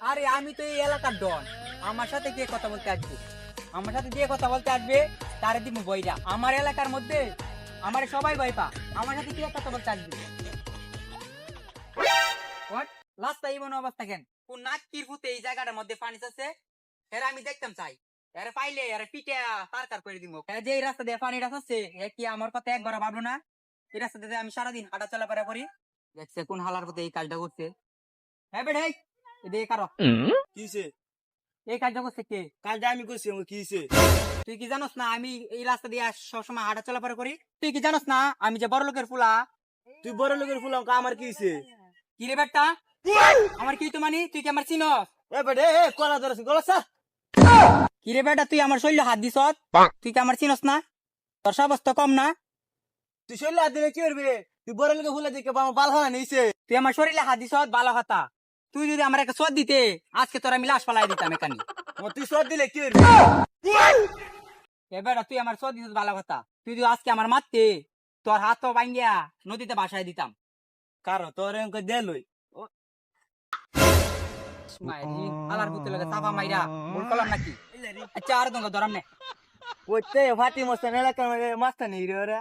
আরে আমি তো এই এলাকার ডন। আমার সাথে কে কথা বলতে আসবে? আমার সাথে যে কথা বলতে আসবে, তারে দিব বইরা। আমার এলাকার মধ্যে আমার সবাই ভয় পা আমার সাথে কি কথা বলতে আসবে? লাস্ট টাইম অবস্থা কেন? কোন নাকির ফুতে এই জায়গাটার মধ্যে পানি আছে? এরা আমি দেখতাম চাই। এরা পাইলে এরা পিটে তারকার করে দিব যে এই রাস্তা দিয়ে পানিটা আছে, এ কি আমার কথা একবার ভাবলো না? এই রাস্তা দিয়ে আমি সারাদিন হাঁটা চলাফেরা করি। দেখছে কোন হালার পথে এই কাজটা করছে। হ্যাঁ বেড়ে এদিকে কারও। কিসে এই কাজটা করছে কে? আমি করছি আমার কিসে তুই কি জানোস না আমি এই রাস্তা দিয়ে সবসময় হাঁটা চলাফেরা করি? তুই কি জানোস না আমি যে বড় লোকের ফুলা? তুই বড় লোকের ফুলাম আমার কিসে কি রে বেটা? আমার কি তো মানি? তুই কি আমার চিনস? এ বেটে এ কলা ধরেছে গলা সা কি রে বেটা তুই আমার শরীরে হাত দিস তুই কি আমার চিনস না? তোর সাবস্ত কম না? তুই শরীরে হাত দিলে কি করবি তুই বড় লোকের ফুলা দেখে আমার বাল নিয়েছে তুই আমার শরীরে হাত দিস ভালো কথা তুই যদি আমার একটা সদ দিতে আজকে তোরা আমি লাশ পালাই দিতাম এখানে। তুই সব দিলে কি করবি এ বেটা তুই আমার সদ দিস ভালো কথা। তুই যদি আজকে আমার মারতে তোর হাত তো ভাঙ্গিয়া নদীতে বাসায় দিতাম। কারও তোর এমকে দেলই আলার পুতে লাগে চাপা মাইরা ভুল করলাম নাকি? আচ্ছা আর দঙ্গ ধরাম নে। ওইতে ফাটি মস্তান এলাকার মাস্তান নেই রে ওরা।